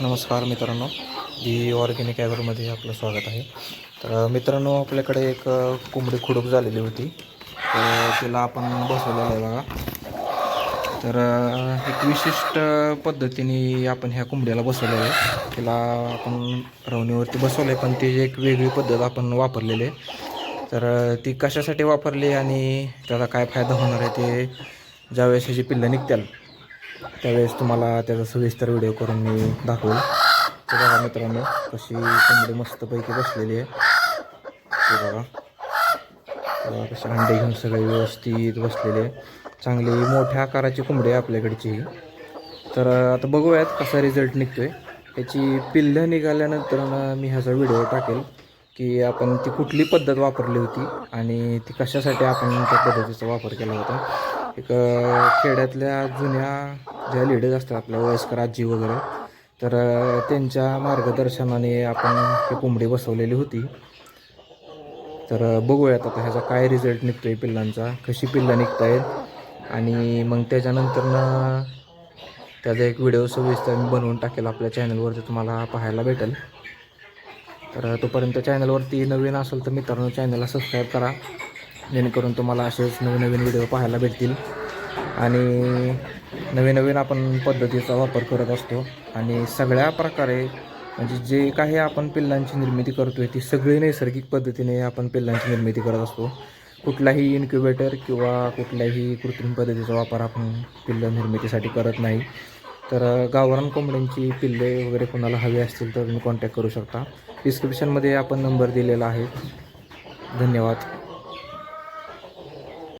नमस्कार मित्रांनो दी ऑर्गॅनिक ॲग्रोमध्ये आपलं स्वागत आहे. तर मित्रांनो आपल्याकडे एक कोंबडी खुडूक झालेली होती. तर तिला आपण बसवलेलं आहे बघा. तर एक विशिष्ट पद्धतीने आपण ह्या कोंबड्याला बसवलेलं आहे. तिला आपण रवणीवरती बसवलं आहे पण ती एक वेगळी पद्धत आपण वापरलेली आहे. तर ती कशासाठी वापरली आणि त्याचा काय फायदा होणार आहे ते ज्यावेळेस ह्याची पिल्लं निघतील त्यावेळेस तुम्हाला त्याचा सविस्तर व्हिडिओ करून मी दाखवेल ते बघा मित्रांनो कशी कोंबडी मस्तपैकी बसलेली आहे. ते बघा. कसे अंडे घेऊन सगळे व्यवस्थित बसलेले आहे. चांगली मोठ्या आकाराची कोंबडी आहे आपल्याकडची ही. तर आता बघूयात कसा रिझल्ट निघतोय. त्याची पिल्लं निघाल्यानंतर मी ह्याचा व्हिडिओ टाकेल की आपण ती कुठली पद्धत वापरली होती आणि ती कशासाठी आपण त्या पद्धतीचा वापर केला होता. एक खेड्यातल्या जुन्या ज्या लेडीज असतात आपल्या वयस्कर आजी वगैरे तर त्यांच्या मार्गदर्शनाने आपण ही कोंबडी बसवलेली होती. तर बघूयात आता ह्याचा काय रिझल्ट निघतो आहे पिल्लांचा कशी पिल्लं निघत आहेत आणि मग त्याच्यानंतरनं त्याचा एक व्हिडिओ सविस्तर मी बनवून टाकेल आपल्या चॅनलवरती तुम्हाला पाहायला भेटेल. तर तोपर्यंत चॅनलवरती नवीन असेल तर मित्रांनो चॅनलला सबस्क्राईब करा. जेणेकरून तुम्हाला असेच नवीन नवीन व्हिडिओ पाहायला भेटतील. आणि नवीन नवीन आपण पद्धतीचा वापर करत असतो. आणि सगळ्या प्रकारे म्हणजे जे काही आपण पिल्लांची निर्मिती करतो आहे ती सगळी नैसर्गिक पद्धतीने आपण पिल्लांची निर्मिती करत असतो. कुठलाही इन्क्युबेटर किंवा कुठल्याही कृत्रिम पद्धतीचा वापर आपण पिल्लं निर्मितीसाठी करत नाही. तर गावरान कोंबड्यांची पिल्ले वगैरे कोणाला हवी असतील तर तुम्ही कॉन्टॅक्ट करू शकता. डिस्क्रिप्शनमध्ये आपण नंबर दिलेला आहे. धन्यवाद.